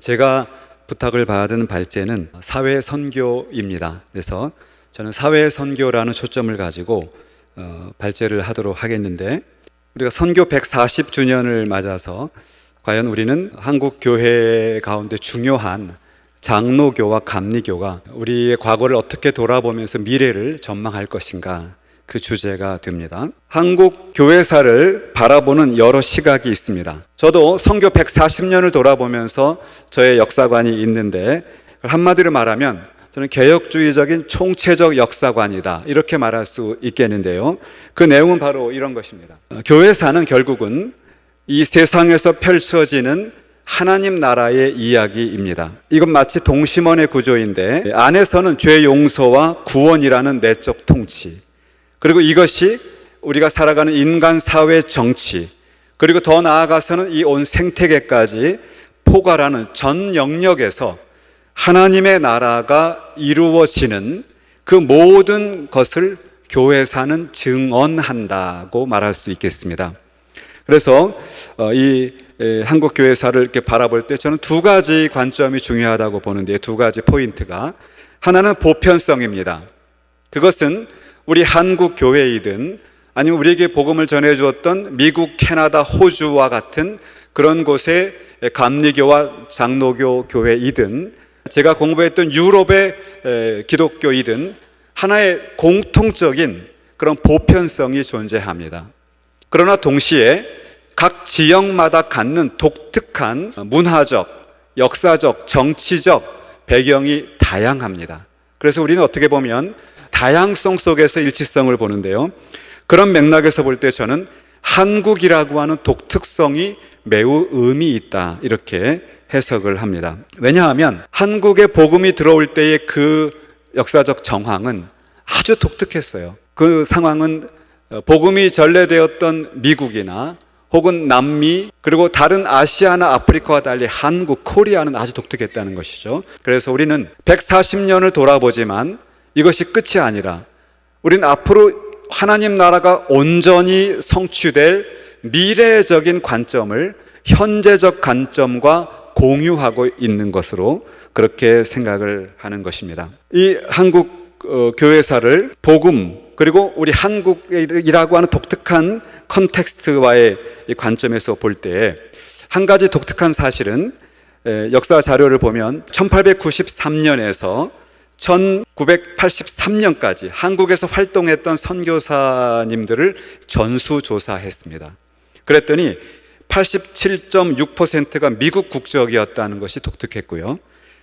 제가 부탁을 받은 발제는 사회 선교입니다. 그래서 저는 사회 선교라는 초점을 가지고 어, 발제를 하도록 하겠는데 우리가 선교 140주년을 맞아서 과연 우리는 한국 교회 가운데 중요한 장로교와 감리교가 우리의 과거를 어떻게 돌아보면서 미래를 전망할 것인가 그 주제가 됩니다. 한국 교회사를 바라보는 여러 시각이 있습니다. 저도 선교 140년을 돌아보면서 저의 역사관이 있는데 한마디로 말하면 저는 개혁주의적인 총체적 역사관이다. 이렇게 말할 수 있겠는데요. 그 내용은 바로 이런 것입니다. 교회사는 결국은 이 세상에서 펼쳐지는 하나님 나라의 이야기입니다. 이건 마치 동심원의 구조인데 안에서는 죄 용서와 구원이라는 내적 통치, 그리고 이것이 우리가 살아가는 인간 사회 정치, 그리고 더 나아가서는 이 온 생태계까지 포괄하는 전 영역에서 하나님의 나라가 이루어지는 그 모든 것을 교회 사는 증언한다고 말할 수 있겠습니다. 그래서 어, 이 한국 교회사를 이렇게 바라볼 때 저는 두 가지 관점이 중요하다고 보는데 두 가지 포인트가 하나는 보편성입니다. 그것은 우리 한국 교회이든 아니면 우리에게 복음을 전해 주었던 미국, 캐나다, 호주와 같은 그런 곳의 감리교와 장로교 교회이든 제가 공부했던 유럽의 기독교이든 하나의 공통적인 그런 보편성이 존재합니다. 그러나 동시에 각 지역마다 갖는 독특한 문화적, 역사적, 정치적 배경이 다양합니다. 그래서 우리는 어떻게 보면 다양성 속에서 일치성을 보는데요. 그런 맥락에서 볼 때 저는 한국이라고 하는 독특성이 매우 의미 있다. 이렇게 해석을 합니다. 왜냐하면 한국에 복음이 들어올 때의 그 역사적 정황은 아주 독특했어요. 그 상황은 복음이 전래되었던 미국이나 혹은 남미 그리고 다른 아시아나 아프리카와 달리 한국, 코리아는 아주 독특했다는 것이죠. 그래서 우리는 140년을 돌아보지만 이것이 끝이 아니라 우리는 앞으로 하나님 나라가 온전히 성취될 미래적인 관점을 현재적 관점과 공유하고 있는 것으로 그렇게 생각을 하는 것입니다. 이 한국 어, 교회사를 복음 그리고 우리 한국이라고 하는 독특한 컨텍스트와의 관점에서 볼 때 한 가지 독특한 사실은 역사 자료를 보면 1893년에서 1983년까지 한국에서 활동했던 선교사님들을 전수조사했습니다. 그랬더니 87.6%가 미국 국적이었다는 것이 독특했고요.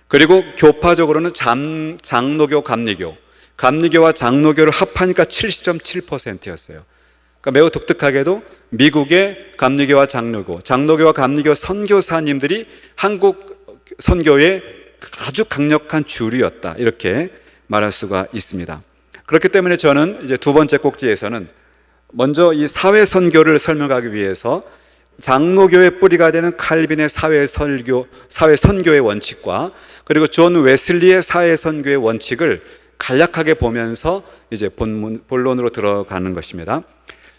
그리고 교파적으로는 장, 장로교, 감리교, 감리교와 장로교를 합하니까 70.7%였어요. 그러니까 매우 독특하게도 미국의 감리교와 장로교, 장로교와 감리교 선교사님들이 한국 선교의 아주 강력한 주류였다. 이렇게 말할 수가 있습니다. 그렇기 때문에 저는 이제 두 번째 꼭지에서는 먼저 이 사회 선교를 설명하기 위해서 장로교의 뿌리가 되는 칼빈의 사회 설교, 사회 선교의 원칙과 그리고 존 웨슬리의 사회 선교의 원칙을 간략하게 보면서 이제 본문, 본론으로 들어가는 것입니다.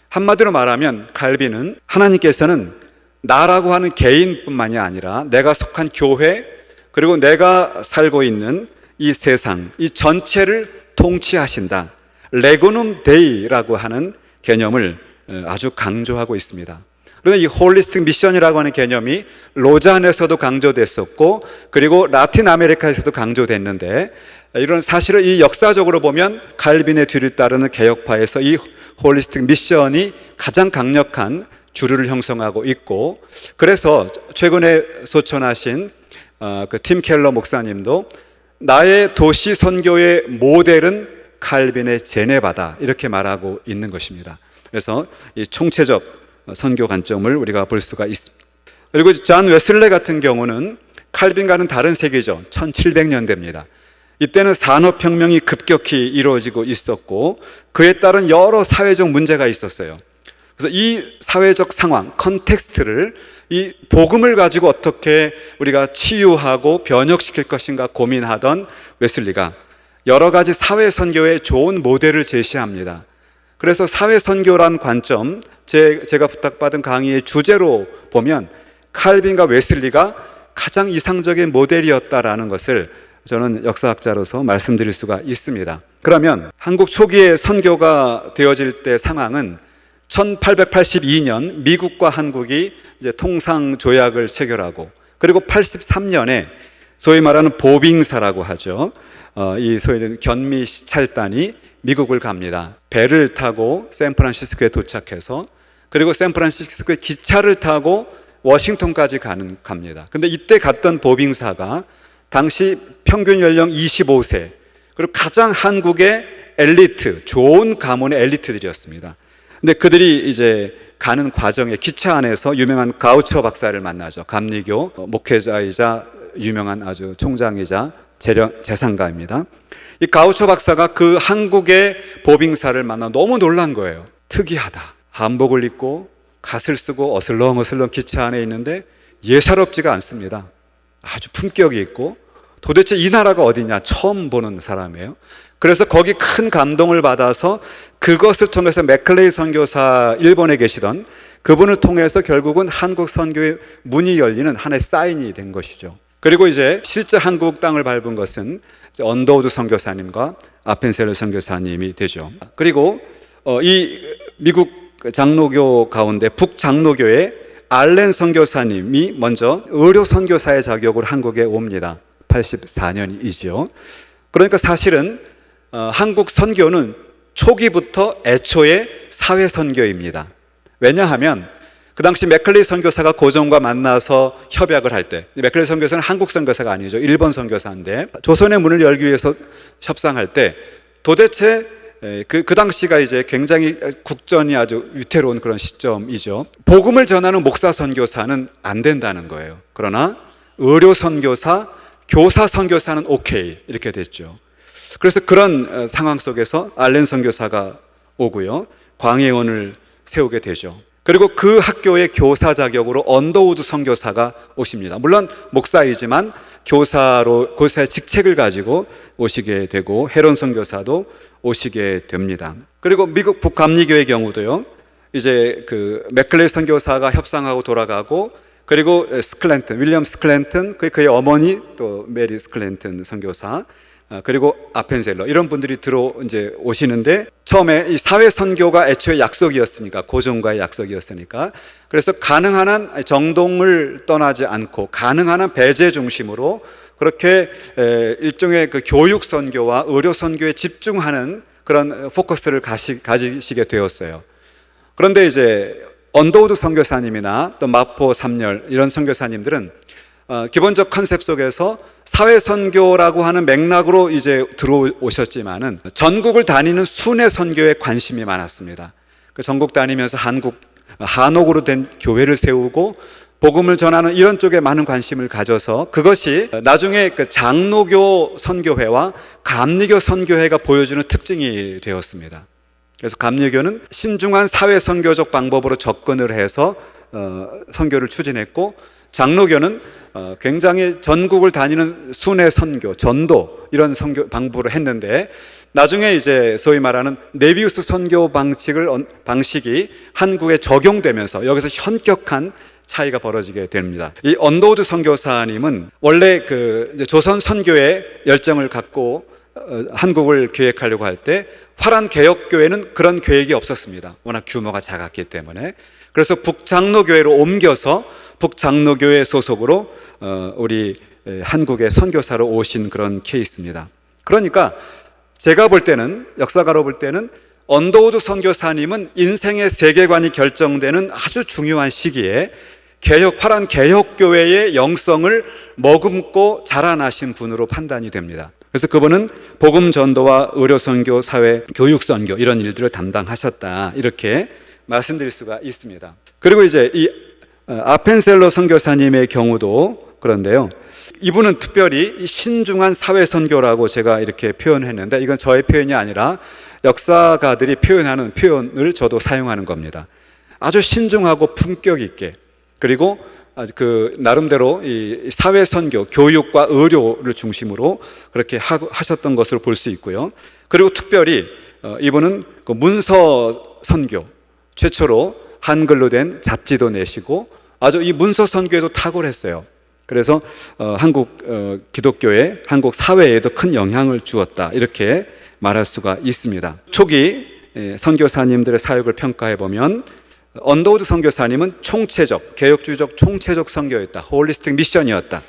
한마디로 말하면 칼빈은 하나님께서는 나라고 하는 개인뿐만이 아니라 내가 속한 교회 그리고 내가 살고 있는 이 세상, 이 전체를 통치하신다. 레고눔 데이라고 하는 개념을 아주 강조하고 있습니다. 그런데 이 홀리스틱 미션이라고 하는 개념이 로잔에서도 강조됐었고 그리고 라틴 아메리카에서도 강조됐는데 이런 사실을 이 역사적으로 보면 갈빈의 뒤를 따르는 개혁파에서 이 홀리스틱 미션이 가장 강력한 주류를 형성하고 있고 그래서 최근에 소천하신 어, 그팀 켈러 목사님도 나의 도시 선교의 모델은 칼빈의 제네바다 이렇게 말하고 있는 것입니다. 그래서 이 총체적 선교 관점을 우리가 볼 수가 있습니다. 그리고 잔 웨슬레 같은 경우는 칼빈과는 다른 세계죠. 1700년대입니다. 이때는 산업혁명이 급격히 이루어지고 있었고 그에 따른 여러 사회적 문제가 있었어요. 그래서 이 사회적 상황, 컨텍스트를 이 복음을 가지고 어떻게 우리가 치유하고 변혁시킬 것인가 고민하던 웨슬리가 여러 가지 사회 선교의 좋은 모델을 제시합니다. 그래서 사회 선교란 관점, 제, 제가 부탁받은 강의의 주제로 보면 칼빈과 웨슬리가 가장 이상적인 모델이었다라는 것을 저는 역사학자로서 말씀드릴 수가 있습니다. 그러면 한국 초기에 선교가 되어질 때 상황은 1882년 미국과 한국이 이제 통상 조약을 체결하고 그리고 83년에 소위 말하는 보빙사라고 하죠. 어, 이 소위 견미 시찰단이 미국을 갑니다. 배를 타고 샌프란시스코에 도착해서 그리고 샌프란시스코에 기차를 타고 워싱턴까지 가는 갑니다. 근데 이때 갔던 보빙사가 당시 평균 연령 25세 그리고 가장 한국의 엘리트, 좋은 가문의 엘리트들이었습니다. 근데 그들이 이제 가는 과정에 기차 안에서 유명한 가우처 박사를 만나죠. 감리교 어, 목회자이자 유명한 아주 총장이자 재령, 재상가입니다. 이 가우처 박사가 그 한국의 보빙사를 만나 너무 놀란 거예요. 특이하다. 한복을 입고 갓을 쓰고 어슬렁어슬렁 기차 안에 있는데 예사롭지가 않습니다. 아주 품격이 있고 도대체 이 나라가 어디냐 처음 보는 사람이에요. 그래서 거기 큰 감동을 받아서 그것을 통해서 맥클레이 선교사 일본에 계시던 그분을 통해서 결국은 한국 선교의 문이 열리는 하나의 사인이 된 것이죠. 그리고 이제 실제 한국 땅을 밟은 것은 언더우드 선교사님과 아펜셀러 선교사님이 되죠. 그리고 어, 이 미국 장로교 가운데 북장로교의 알렌 선교사님이 먼저 의료 선교사의 자격으로 한국에 옵니다. 84년이지요. 그러니까 사실은 어, 한국 선교는 초기부터 애초에 사회 선교입니다. 왜냐하면 그 당시 맥클리 선교사가 고종과 만나서 협약을 할 때, 맥클리 선교사는 한국 선교사가 아니죠. 일본 선교사인데, 조선의 문을 열기 위해서 협상할 때, 도대체 에, 그, 그 당시가 이제 굉장히 국전이 아주 위태로운 그런 시점이죠. 복음을 전하는 목사 선교사는 안 된다는 거예요. 그러나 의료 선교사, 교사 선교사는 오케이. 이렇게 됐죠. 그래서 그런 어, 상황 속에서 알렌 선교사가 오고요. 광해원을 세우게 되죠. 그리고 그 학교의 교사 자격으로 언더우드 선교사가 오십니다. 물론 목사이지만 교사로 교사의 직책을 가지고 오시게 되고 헤론 선교사도 오시게 됩니다. 그리고 미국 북감리교의 경우도요. 이제 그 맥클레이 선교사가 협상하고 돌아가고 그리고 스클랜튼 윌리엄 스클랜튼 그 그의 어머니 또 메리 스클랜튼 선교사 아, 그리고 아펜셀러 이런 분들이 들어 이제 오시는데 처음에 이 사회 선교가 애초에 약속이었으니까 고종과의 약속이었으니까 그래서 가능한 한 정동을 떠나지 않고 가능한 한 배제 중심으로 그렇게 에, 일종의 그 교육 선교와 의료 선교에 집중하는 그런 포커스를 가시, 가지시게 되었어요. 그런데 이제 언더우드 선교사님이나 또 마포 삼열 이런 선교사님들은 어, 기본적 컨셉 속에서 사회 선교라고 하는 맥락으로 이제 들어오셨지만은 전국을 다니는 순회 선교에 관심이 많았습니다. 그 전국 다니면서 한국 한옥으로 된 교회를 세우고 복음을 전하는 이런 쪽에 많은 관심을 가져서 그것이 나중에 그 장로교 선교회와 감리교 선교회가 보여주는 특징이 되었습니다. 그래서 감리교는 신중한 사회 선교적 방법으로 접근을 해서 어, 선교를 추진했고 장로교는 어, 굉장히 전국을 다니는 순회 선교, 전도 이런 선교 방법으로 했는데 나중에 이제 소위 말하는 네비우스 선교 방식을 방식이 한국에 적용되면서 여기서 현격한 차이가 벌어지게 됩니다. 이 언더우드 선교사님은 원래 그 조선 선교에 열정을 갖고 어, 한국을 계획하려고 할 때 화란 개혁교회는 그런 계획이 없었습니다. 워낙 규모가 작았기 때문에. 그래서 북장로교회로 옮겨서 북장로교회 소속으로 어, 우리 한국의 선교사로 오신 그런 케이스입니다. 그러니까 제가 볼 때는 역사가로 볼 때는 언더우드 선교사님은 인생의 세계관이 결정되는 아주 중요한 시기에 개혁 파란 개혁교회의 영성을 머금고 자라나신 분으로 판단이 됩니다. 그래서 그분은 복음 전도와 의료 선교, 사회 교육 선교 이런 일들을 담당하셨다 이렇게 말씀드릴 수가 있습니다. 그리고 이제 이 어, 아펜셀러 선교사님의 경우도 그런데요. 이분은 특별히 신중한 사회 선교라고 제가 이렇게 표현했는데 이건 저의 표현이 아니라 역사가들이 표현하는 표현을 저도 사용하는 겁니다. 아주 신중하고 품격 있게 그리고 그 나름대로 이 사회 선교, 교육과 의료를 중심으로 그렇게 하셨던 것으로 볼수 있고요. 그리고 특별히 어, 이분은 그 문서 선교 최초로 한글로 된 잡지도 내시고 아주 이 문서 선교에도 탁월했어요. 그래서 어, 한국 어, 기독교에 한국 사회에도 큰 영향을 주었다 이렇게 말할 수가 있습니다. 초기 예, 선교사님들의 사역을 평가해 보면 언더우드 선교사님은 총체적 개혁주의적 총체적 선교였다. 홀리스틱 미션이었다.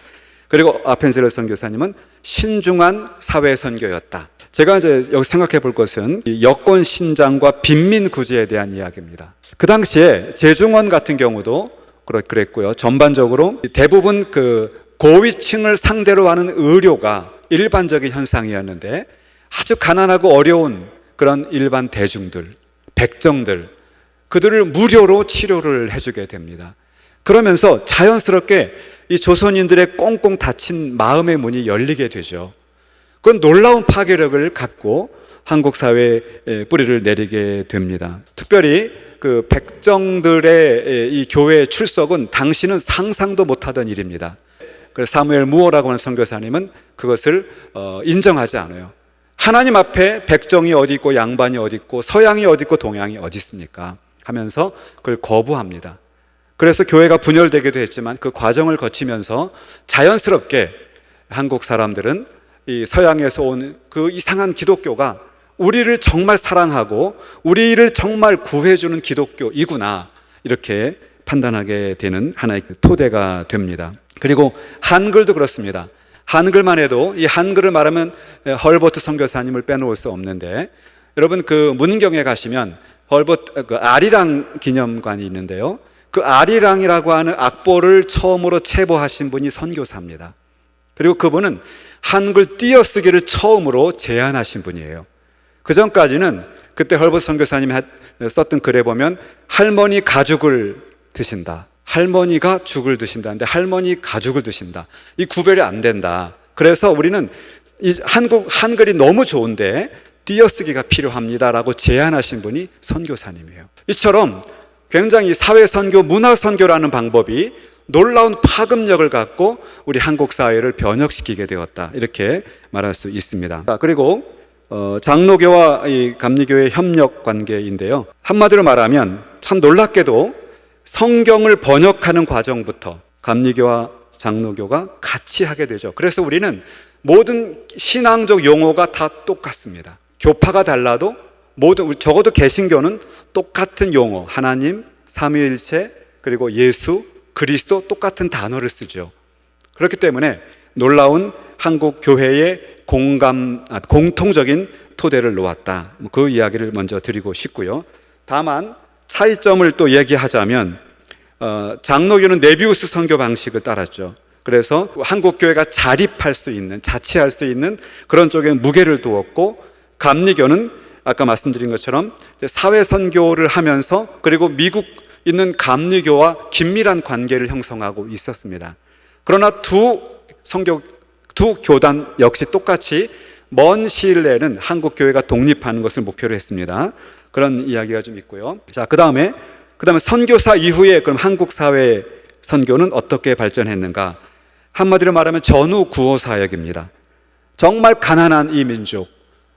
그리고 아펜셀러 선교사님은 신중한 사회 선교였다. 제가 이제 여기 생각해 볼 것은 이 여권 신장과 빈민 구제에 대한 이야기입니다. 그 당시에 재중원 같은 경우도 그랬고요. 전반적으로 대부분 그 고위층을 상대로 하는 의료가 일반적인 현상이었는데 아주 가난하고 어려운 그런 일반 대중들, 백정들, 그들을 무료로 치료를 해주게 됩니다. 그러면서 자연스럽게 이 조선인들의 꽁꽁 닫힌 마음의 문이 열리게 되죠. 그건 놀라운 파괴력을 갖고 한국 사회에 뿌리를 내리게 됩니다. 특별히 그 백정들의 이 교회 출석은 당시는 상상도 못하던 일입니다. 그래서 사무엘 무어라고 하는 선교사님은 그것을 어, 인정하지 않아요. 하나님 앞에 백정이 어디 있고 양반이 어디 있고 서양이 어디 있고 동양이 어디 있습니까? 하면서 그걸 거부합니다. 그래서 교회가 분열되기도 했지만 그 과정을 거치면서 자연스럽게 한국 사람들은 이 서양에서 온 그 이상한 기독교가 우리를 정말 사랑하고 우리를 정말 구해주는 기독교이구나 이렇게 판단하게 되는 하나의 토대가 됩니다. 그리고 한글도 그렇습니다. 한글만 해도 이 한글을 말하면 헐버트 선교사님을 빼놓을 수 없는데 여러분 그 문경에 가시면 헐버트 그 아리랑 기념관이 있는데요. 그 아리랑이라고 하는 악보를 처음으로 체보하신 분이 선교사입니다. 그리고 그분은 한글 띄어쓰기를 처음으로 제안하신 분이에요. 그 전까지는 그때 헐버트 선교사님이 썼던 글에 보면 할머니 가죽을 드신다. 할머니가 죽을 드신다는데 할머니 가죽을 드신다. 이 구별이 안 된다. 그래서 우리는 이 한국 한글이 너무 좋은데 띄어쓰기가 필요합니다라고 제안하신 분이 선교사님이에요. 이처럼 굉장히 사회 선교, 문화 선교라는 방법이 놀라운 파급력을 갖고 우리 한국 사회를 변혁시키게 되었다. 이렇게 말할 수 있습니다. 그리고 어, 장로교와 이 감리교의 협력 관계인데요. 한마디로 말하면 참 놀랍게도 성경을 번역하는 과정부터 감리교와 장로교가 같이 하게 되죠. 그래서 우리는 모든 신앙적 용어가 다 똑같습니다. 교파가 달라도 모든 적어도 개신교는 똑같은 용어 하나님, 삼위일체 그리고 예수, 그리스도 똑같은 단어를 쓰죠. 그렇기 때문에 놀라운 한국 교회의 공감 아, 공통적인 토대를 놓았다. 뭐그 이야기를 먼저 드리고 싶고요. 다만 차이점을 또 얘기하자면 어, 장로교는 네비우스 선교 방식을 따랐죠. 그래서 한국 교회가 자립할 수 있는 자치할 수 있는 그런 쪽에 무게를 두었고 감리교는 아까 말씀드린 것처럼 사회 선교를 하면서 그리고 미국 있는 감리교와 긴밀한 관계를 형성하고 있었습니다. 그러나 두 선교 두 교단 역시 똑같이 먼 시일 내에는 한국 교회가 독립하는 것을 목표로 했습니다. 그런 이야기가 좀 있고요. 자, 그다음에 그다음에 선교사 이후에 그럼 한국 사회 선교는 어떻게 발전했는가? 한마디로 말하면 전후 구호 사역입니다. 정말 가난한 이 민족,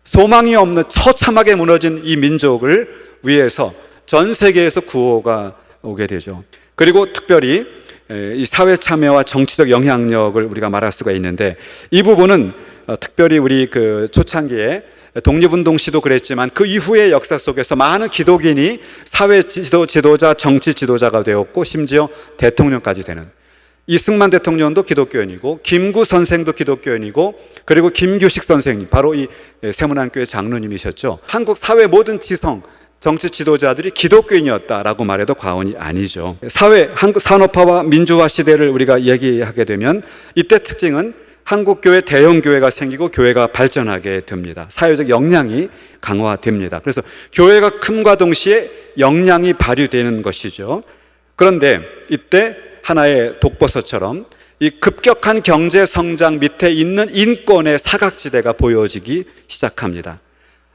소망이 없는 처참하게 무너진 이 민족을 위해서 전 세계에서 구호가 오게 되죠. 그리고 특별히 에, 이 사회 참여와 정치적 영향력을 우리가 말할 수가 있는데 이 부분은 어, 특별히 우리 그 초창기에 독립운동 시도 그랬지만 그 이후의 역사 속에서 많은 기독인이 사회 지도, 지도자, 정치 지도자가 되었고 심지어 대통령까지 되는 이승만 대통령도 기독교인이고 김구 선생도 기독교인이고 그리고 김규식 선생님 바로 이 세문안교회 장로님이셨죠. 한국 사회 모든 지성 정치 지도자들이 기독교인이었다라고 말해도 과언이 아니죠. 사회 한국 산업화와 민주화 시대를 우리가 얘기하게 되면 이때 특징은 한국 교회 대형 교회가 생기고 교회가 발전하게 됩니다. 사회적 역량이 강화됩니다. 그래서 교회가 큼과 동시에 역량이 발휘되는 것이죠. 그런데 이때 하나의 독버섯처럼 이 급격한 경제 성장 밑에 있는 인권의 사각지대가 보여지기 시작합니다.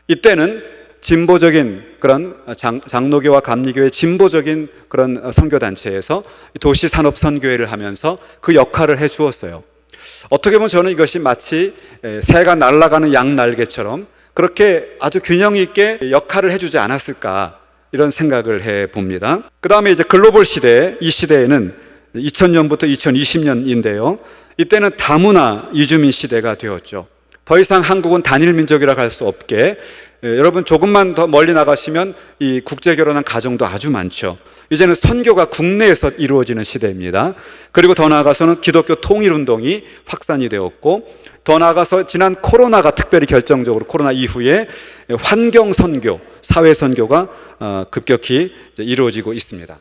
이때는 진보적인 그런 장, 장로교와 감리교의 진보적인 그런 선교단체에서 도시 산업 선교회를 하면서 그 역할을 해 주었어요. 어떻게 보면 저는 이것이 마치 새가 날아가는 양 날개처럼 그렇게 아주 균형 있게 역할을 해주지 않았을까 이런 생각을 해 봅니다. 그 다음에 이제 글로벌 시대, 이 시대에는 2000년부터 2020년인데요. 이때는 다문화 이주민 시대가 되었죠. 더 이상 한국은 단일 민족이라고 할 수 없게 예, 여러분 조금만 더 멀리 나가시면 이 국제 결혼한 가정도 아주 많죠. 이제는 선교가 국내에서 이루어지는 시대입니다. 그리고 더 나아가서는 기독교 통일 운동이 확산이 되었고 더 나아가서 지난 코로나가 특별히 결정적으로 코로나 이후에 환경 선교, 사회 선교가 어, 급격히 이루어지고 있습니다.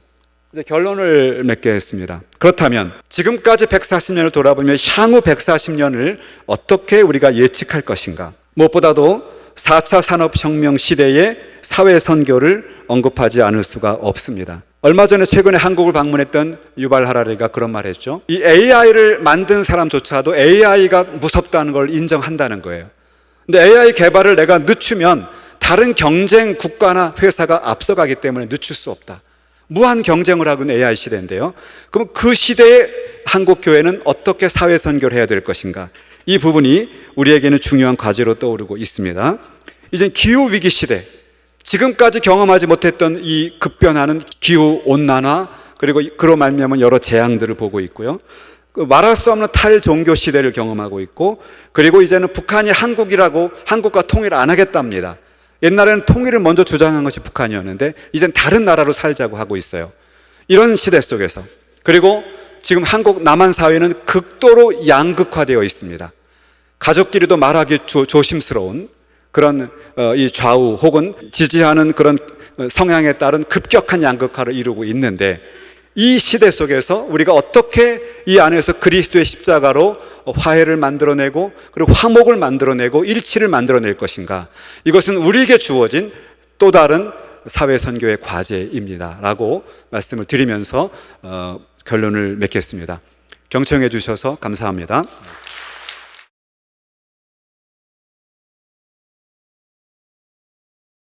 이제 결론을 맺겠습니다. 그렇다면 지금까지 140년을 돌아보면 향후 140년을 어떻게 우리가 예측할 것인가? 무엇보다도 4차 산업혁명 시대의 사회 선교를 언급하지 않을 수가 없습니다. 얼마 전에 최근에 한국을 방문했던 유발 하라리가 그런 말 했죠. 이 AI를 만든 사람조차도 AI가 무섭다는 걸 인정한다는 거예요. 근데 AI 개발을 내가 늦추면 다른 경쟁 국가나 회사가 앞서가기 때문에 늦출 수 없다. 무한 경쟁을 하고 있는 AI 시대인데요. 그럼 그 시대에 한국 교회는 어떻게 사회 선교를 해야 될 것인가? 이 부분이 우리에게는 중요한 과제로 떠오르고 있습니다. 이제 기후 위기 시대, 지금까지 경험하지 못했던 이 급변하는 기후 온난화 그리고 그로 말미암은 여러 재앙들을 보고 있고요. 그 말할 수 없는 탈종교 시대를 경험하고 있고 그리고 이제는 북한이 한국이라고 한국과 통일 안 하겠답니다. 옛날에는 통일을 먼저 주장한 것이 북한이었는데 이젠 다른 나라로 살자고 하고 있어요. 이런 시대 속에서 그리고 지금 한국 남한 사회는 극도로 양극화되어 있습니다. 가족끼리도 말하기 조, 조심스러운 그런 어, 이 좌우 혹은 지지하는 그런 어, 성향에 따른 급격한 양극화를 이루고 있는데 이 시대 속에서 우리가 어떻게 이 안에서 그리스도의 십자가로 화해를 만들어내고 그리고 화목을 만들어내고 일치를 만들어낼 것인가 이것은 우리에게 주어진 또 다른 사회 선교의 과제입니다 라고 말씀을 드리면서 어, 결론을 맺겠습니다. 경청해 주셔서 감사합니다.